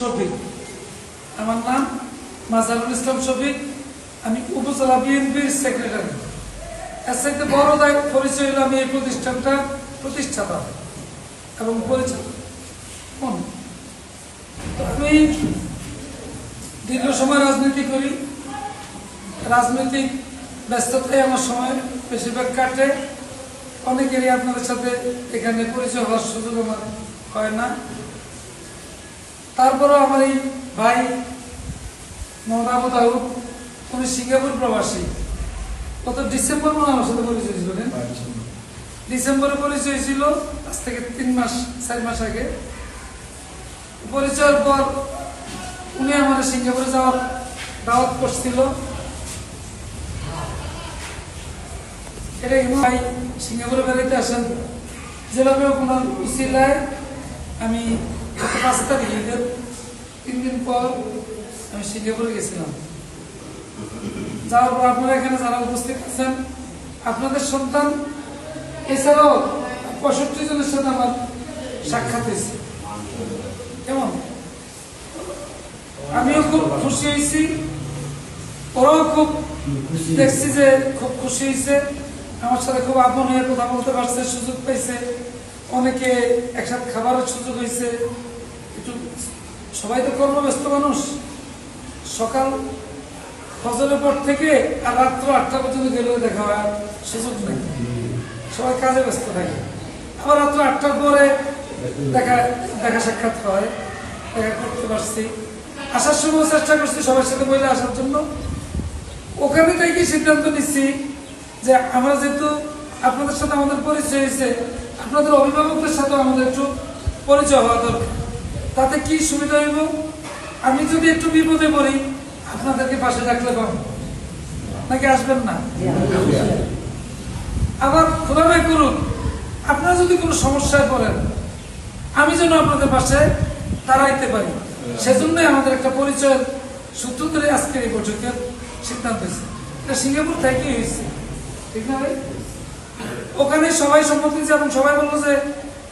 শফিক। আমার নাম মাজারুল ইসলাম শফিক। আমি উপজেলা বিএনপির সেক্রেটারি এর সাথে বড় দায়িত্ব, পরিচয় হলো আমি এই প্রতিষ্ঠানটা প্রতিষ্ঠাতা এবং পরিচালক। আমি দীর্ঘ সময় রাজনীতি করি। রাজনৈতিক ব্যস্ততায় আমার সময় বেশিরভাগ কাটে। অনেকেরই আপনাদের সাথে এখানে পরিচয় হওয়ার সুযোগ আমার হয় না। তারপরও আমার এই ভাই মোহাম্মদ আবু উনি সিঙ্গাপুর প্রবাসী। গত ডিসেম্বর মনে হয় আমার সাথে পরিচয় ছিল না? ডিসেম্বরে। পরিচয় ছিল আজ থেকে তিন মাস চার মাস আগে। পরিচয়ের পর উনি আমার সিঙ্গাপুরে যাওয়ার দাওয়াত করছিল। এটা ভাই সিঙ্গাপুরে বেড়াইতে আসেন। যেভাবে ওনার উচিলায় আমি পাঁচ তারিখ ঈদের তিন দিন পর আমি সিঙ্গাপুরে গেছিলাম। যাওয়ার পর আপনারা এখানে যারা উপস্থিত আছেন, আপনাদের সন্তান, এছাড়াও পঁয়ষট্টি জনের সাথে আমার সাক্ষাৎ হয়েছে। কেমন? আমিও খুব খুশি হয়েছি। ওরাও খুব দেখছি যে খুব খুশি হয়েছে। আমার সাথে খুব আপন হয়ে কথা বলতে পারছে, সুযোগ পাইছে। অনেকে একসাথে খাবারের সুযোগ হয়েছে। একটু সবাই তো কর্মব্যস্ত মানুষ। সকাল ফজলের পর থেকে আর রাত্র আটটা পর্যন্ত গেলেও দেখা হয় সুযোগ নেই। সবাই কাজে ব্যস্ত থাকে। আবার রাত্র আটটার পরে দেখা দেখা সাক্ষাৎ হয়, দেখা করতে পারছি। আসার সময় চেষ্টা করছি সবার সাথে বলে আসার জন্য। ওখানে থেকে সিদ্ধান্ত নিচ্ছি যে আমরা যেহেতু আপনাদের সাথে আমাদের পরিচয় হয়েছে, আপনাদের অভিভাবকদের সাথে আমাদের একটু পরিচয় হওয়া দরকার। তাতে কি সুবিধা হইব? আমি যদি একটু বিপদে পড়ি, আপনাদেরকে পাশে রাখলে পাবো নাকি আসবেন না? আবার না করুন, আপনারা যদি কোনো সমস্যায় পড়েন, আমি যেন আপনাদের পাশে দাঁড়াইতে পারি। সেজন্যই আমাদের একটা পরিচয়ের সূত্র ধরে আজকের এই বৈঠকের সিদ্ধান্ত হয়েছে। এটা সিঙ্গাপুর থেকেই হয়েছে। ঠিক না ভাই? ওখানে সবাই সম্মতি দিয়েছে এবং সবাই বলল যে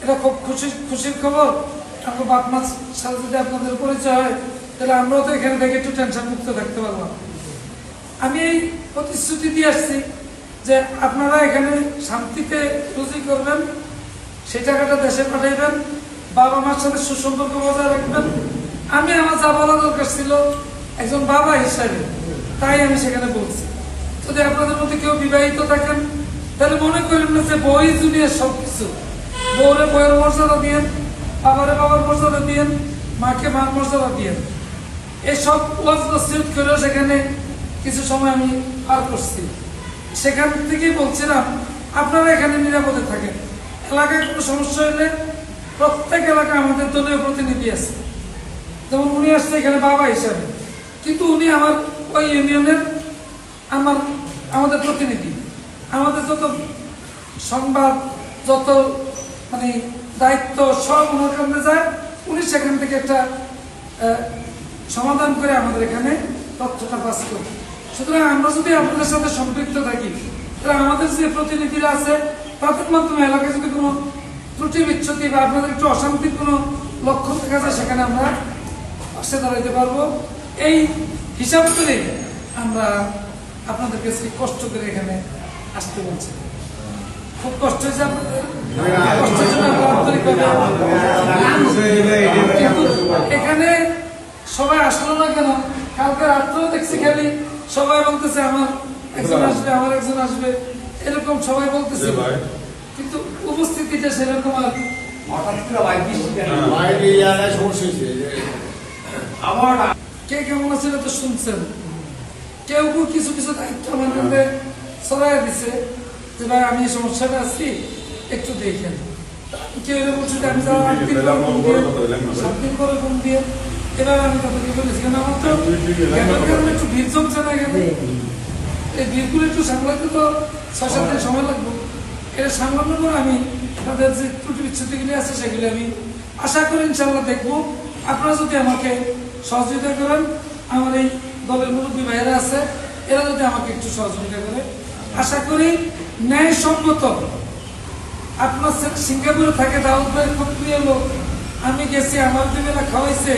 এটা খুব খুশি খুশির খবর। আমার বাপ মার সাথে যদি আপনাদের পরিচয় হয়, তাহলে আমরাও তো এখানে থেকে একটু টেনশন মুক্ত থাকতে পারব। আমি এই প্রতিশ্রুতি দিয়ে আসছি যে আপনারা এখানে শান্তিতে রুজি করবেন, সেই টাকাটা দেশে পাঠাইবেন, বাবা মার সাথে সুসম্পর্ক বজায় রাখবেন। আমি আমার যা বলা দরকার ছিল একজন বাবা হিসাবে, তাই আমি সেখানে বলছি। যদি আপনাদের মধ্যে কেউ বিবাহিত থাকেন, তাহলে মনে করেন না যে বই দুনিয়ার সব কিছু বউরে বইয়ের মর্যাদা দিয়েন বাবারে বাবার মর্যাদা দিয়েন, মাকে মার মর্যাদা দিয়েন। এসব ওয়াজ নসিহত সেখানে কিছু সময় আমি পার করছি। সেখান থেকেই বলছিলাম, আপনারা এখানে নিরাপদে থাকেন। এলাকায় কোনো সমস্যা হলে প্রত্যেক এলাকায় আমাদের দলীয় প্রতিনিধি আছে। যেমন উনি আসছে এখানে বাবা হিসাবে। কিন্তু উনি আমার ওই ইউনিয়নের আমার, আমাদের প্রতিনিধি। আমাদের যত সংবাদ, যত মানে দায়িত্ব সব ওনার যায় উনি সেখান থেকে একটা সমাধান করে আমাদের এখানে তথ্যটা পাস করি। সুতরাং আমরা যদি আপনাদের সাথে সম্পৃক্ত থাকি, তাহলে আমাদের যে প্রতিনিধিরা আছে, তাদের মাধ্যমে এলাকায় যদি কোনো ত্রুটি, বিচ্ছুতি বা আপনাদের একটু অশান্তির কোনো লক্ষণ দেখা যায়, সেখানে আমরা পাশে দাঁড়াইতে পারব। এই হিসাব করে আমরা আপনাদের কাছে কষ্ট করে এখানে আসতে বলছি। খুব কষ্ট হয়েছে এখানে সবাই আসলো না কেন? কালকে রাত্রেও দেখছি খালি সবাই বলতেছে আমার একজন আসবে আমার একজন আসবে। এরকম সবাই বলতেছে। কিন্তু উপস্থিতিটা সেরকম আর হঠাৎ করে বাইক আবার কে কেমন আছে তো শুনছেন। কেউ কেউ কিছু কিছু দায়িত্ব মধ্যে ছড়াই দিছে। যে ভাই আমি এই সমস্যাটা আছি একটু দেখেন। তা আমি কেউ এরকম বলছে আমি যারা আট দিন পরে ফোন দিয়ে সাত দিন পরে ফোন দিয়ে। এভাবে আমি তাদেরকে বলেছি কেন আমার তো ক্যামেরার কারণে একটু ভিড় জমছে না এখানে এই ভিড়গুলো একটু সামলাতে তো ছয় সাত দিন সময় লাগবে। এটা সামলানোর পর আমি তাদের যে ত্রুটি বিচ্ছুতিগুলি আছে সেগুলি আমি আশা করি ইনশাল্লাহ দেখব। আপনারা যদি আমাকে সহযোগিতা করেন আমার এই দলের মুরব্বী ভাইয়েরা আছে এরা যদি আমাকে একটু সহযোগিতা করে আশা করি ন্যায়সঙ্গত আপনার সিঙ্গাপুরে থাকে দাউদ ভাই খুব প্রিয় লোক আমি গেছি আমার দুবেলা খাওয়াইছে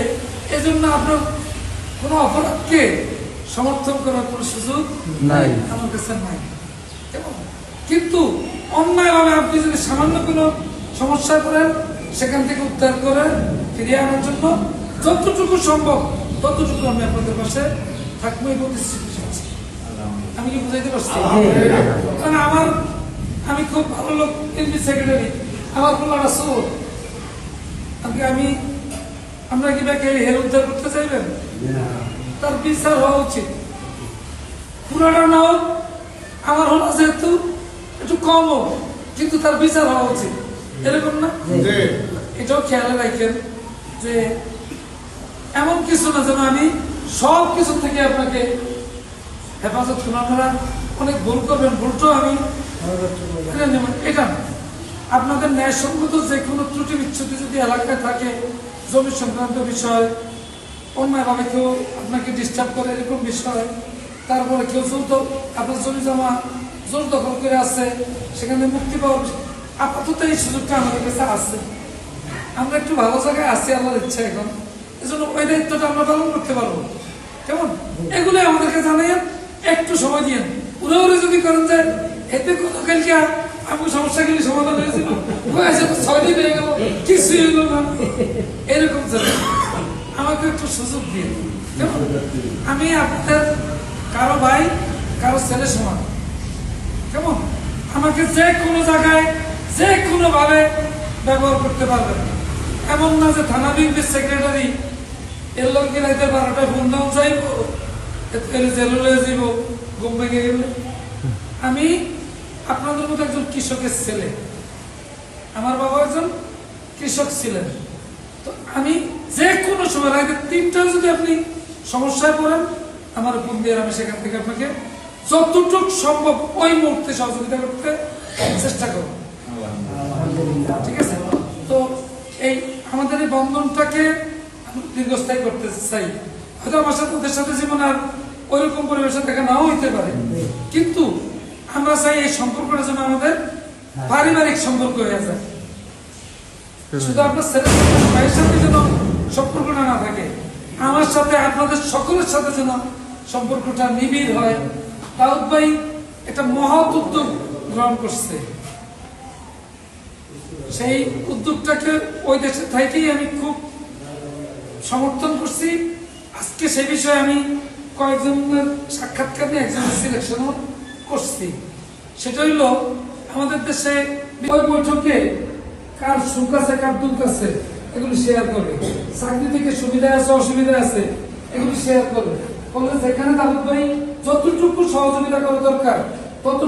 এজন্য আপনার কোনো অপরাধকে সমর্থন করার কোনো সুযোগ নাই। আমার কাছে নাই এবং কিন্তু অন্যায়ভাবে আপনি যদি সামান্য কোনো সমস্যা করেন সেখান থেকে উদ্ধার করে ফিরিয়ে আনার জন্য যতটুকু সম্ভব ততটুকু আমি আপনাদের পাশে থাকব এই প্রতিশ্রুতি। আমি কি বুঝাইতে পারছি? কারণ আমার আমি খুব ভালো লোক এমপি সেক্রেটারি আমার পোলাটা সোর আজকে আমি আমরা কি ব্যাকে হের উদ্ধার করতে চাইবেন? তার বিচার হওয়া উচিত। পুরাটা নাও আমার হলো যেহেতু একটু কম হোক কিন্তু তার বিচার হওয়া উচিত। এরকম না? এটাও খেয়াল রাখেন যে এমন কিছু না যেন আমি সব কিছু থেকে আপনাকে হেফাজত আপনারা অনেক ভুল করবেন, ভুলটাও আমি। এটা না। আপনাদের ন্যায়সঙ্গত যে কোনো ত্রুটি বিচ্ছুতি যদি এলাকায় থাকে, জমি সংক্রান্ত বিষয়, অন্যায়ভাবে কেউ আপনাকে ডিস্টার্ব করে এরকম বিষয় তারপরে কেউ চলতো, আপনার জমি জমা, জোর দখল করে আছে, সেখানে মুক্তি পাওয়ার আপাতত এই সুযোগটা আমাদের কাছে আছে। আমরা একটু ভালো জায়গায় আছি, আল্লাহর ইচ্ছা এখন। এজন্য ওই দায়িত্বটা আমরা পালন করতে পারব। কেমন? এগুলোই আমাদেরকে জানাইয়েন। একটু সময় দিয়ে উড়ে যদি করেন যে এতে কোনো কালকে আমি সমস্যা গেলে সমাধান হয়েছিল। হয়েছে তো ছয় দিন হয়ে গেল। কিছুই হইল না। এরকম আমাকে একটু সুযোগ দিয়ে আমি আপনাদের কারও ভাই, কারও ছেলে সমান। কেমন? আমাকে যে কোনো জায়গায়, যে কোনো ভাবে ব্যবহার করতে পারবেন। এমন না যে থানা বিএনপির সেক্রেটারি এর রাইতে বারোটা ফোন দাও চাইব এর জেলে যাব ঘুম ভেঙে গেলে। আমি আপনাদের মতো একজন কৃষকের ছেলে। আমার বাবা একজন কৃষক ছিলেন। তো আমি যে কোনো সময় রাতে তিনটা যদি আপনি সমস্যায় পড়েন আমার ফোন দিয়ে আমি সেখান থেকে আপনাকে যতটুক সম্ভব ওই মুহূর্তে সহযোগিতা করতে চেষ্টা করব। ঠিক আছে? তো এই আমাদের এই বন্ধনটাকে আমি দীর্ঘস্থায়ী করতে চাই। হয়তো আমার সাথে ওদের সাথে জীবন আর ওইরকম পরিবেশে দেখা নাও হইতে পারে। কিন্তু আমরা চাই এই সম্পর্কটা যেন আমাদের পারিবারিক সম্পর্ক হয়ে যায়। শুধু আপনার ছেলে ভাইয়ের সাথে যেন সম্পর্কটা না থাকে আমার সাথে আপনাদের সকলের সাথে যেন সম্পর্কটা নিবিড় হয়। দাউদ ভাই একটা মহৎ উদ্যোগ গ্রহণ করছে। সেই উদ্যোগটাকে ওই দেশে থেকেই আমি খুব সমর্থন করছি। আজকে সে বিষয়ে আমি কয়েকজনের সাক্ষাৎকার নিয়ে একজনের সিলেকশনও করছি। সেটা হইল, আমাদের দেশে ওই বৈঠকে কার সুখ আছে, কার দুঃখ আছে, এগুলো শেয়ার করবে চাকরি থেকে সুবিধা আছে, অসুবিধা আছে, এগুলো শেয়ার করবে যেখানে তাহলে ভাই যতটুকু সহযোগিতা করা দরকার, ততটুকু